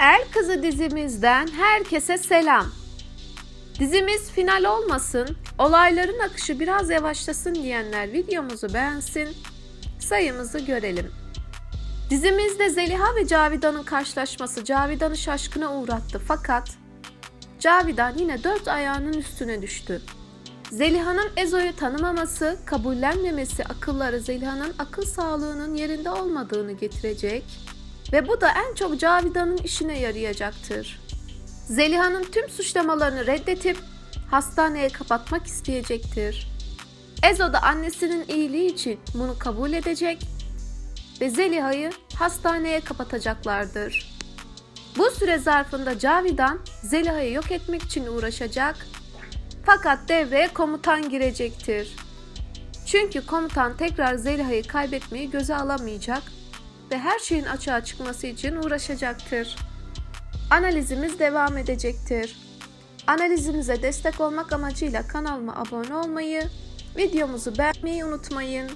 El Kızı dizimizden herkese selam. Dizimiz final olmasın, olayların akışı biraz yavaşlasın diyenler videomuzu beğensin, sayımızı görelim. Dizimizde Zeliha ve Cavidan'ın karşılaşması Cavidan'ı şaşkına uğrattı fakat Cavidan yine dört ayağının üstüne düştü. Zeliha'nın Ezo'yu tanımaması, kabullenmemesi akılları Zeliha'nın akıl sağlığının yerinde olmadığını getirecek ve bu da en çok Cavidan'ın işine yarayacaktır. Zeliha'nın tüm suçlamalarını reddetip hastaneye kapatmak isteyecektir. Ezo da annesinin iyiliği için bunu kabul edecek ve Zeliha'yı hastaneye kapatacaklardır. Bu süre zarfında Cavidan Zeliha'yı yok etmek için uğraşacak fakat devreye komutan girecektir. Çünkü komutan tekrar Zeliha'yı kaybetmeyi göze alamayacak ve her şeyin açığa çıkması için uğraşacaktır. Analizimiz devam edecektir. Analizimize destek olmak amacıyla kanalıma abone olmayı, videomuzu beğenmeyi unutmayın.